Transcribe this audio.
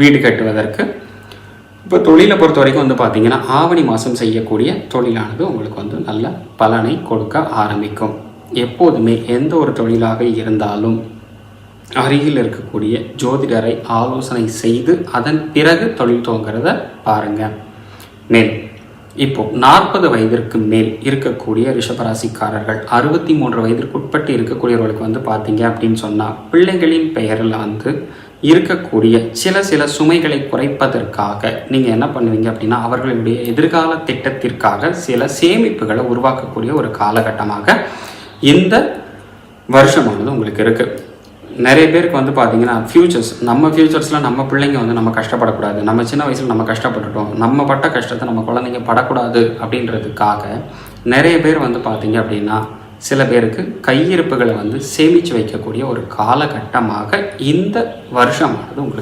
வீடு கட்டுவதற்கு. இப்போ தொழிலை பொறுத்த வரைக்கும் வந்து பார்த்திங்கன்னா ஆவணி மாதம் செய்யக்கூடிய தொழிலானது உங்களுக்கு வந்து நல்ல பலனை கொடுக்க ஆரம்பிக்கும். எப்போதுமே எந்த ஒரு தொழிலாக இருந்தாலும் அருகில் இருக்கக்கூடிய ஜோதிடரை ஆலோசனை செய்து அதன் பிறகு தொழில் துவங்கிறத பாருங்கள் மேல் இப்போ நாற்பது வயதிற்கு மேல் இருக்கக்கூடிய ரிஷபராசிக்காரர்கள் அறுபத்தி மூன்று வயதிற்கு உட்பட்டு இருக்கக்கூடியவர்களுக்கு வந்து பார்த்தீங்க அப்படின்னு சொன்னால் பிள்ளைகளின் பெயரில் வந்து இருக்கக்கூடிய சில சில சுமைகளை குறைப்பதற்காக நீங்கள் என்ன பண்ணுவீங்க அப்படின்னா அவர்களுடைய எதிர்கால திட்டத்திற்காக சில சேமிப்புகளை உருவாக்கக்கூடிய ஒரு காலகட்டமாக இந்த வருஷமானது உங்களுக்கு இருக்குது நிறைய பேருக்கு வந்து பார்த்தீங்கன்னா ஃப்யூச்சர்ஸ் நம்ம ஃப்யூச்சர்ஸில் நம்ம பிள்ளைங்க வந்து நம்ம கஷ்டப்படக்கூடாது. நம்ம சின்ன வயசில் நம்ம கஷ்டப்பட்டுட்டோம். நம்ம பட்ட கஷ்டத்தை நம்ம குழந்தைங்க படக்கூடாது அப்படின்றதுக்காக நிறைய பேர் வந்து பார்த்தீங்க அப்படின்னா சில பேருக்கு கையிருப்புகளை வந்து சேமித்து வைக்கக்கூடிய ஒரு காலகட்டமாக இந்த வருஷமானது உங்களுக்கு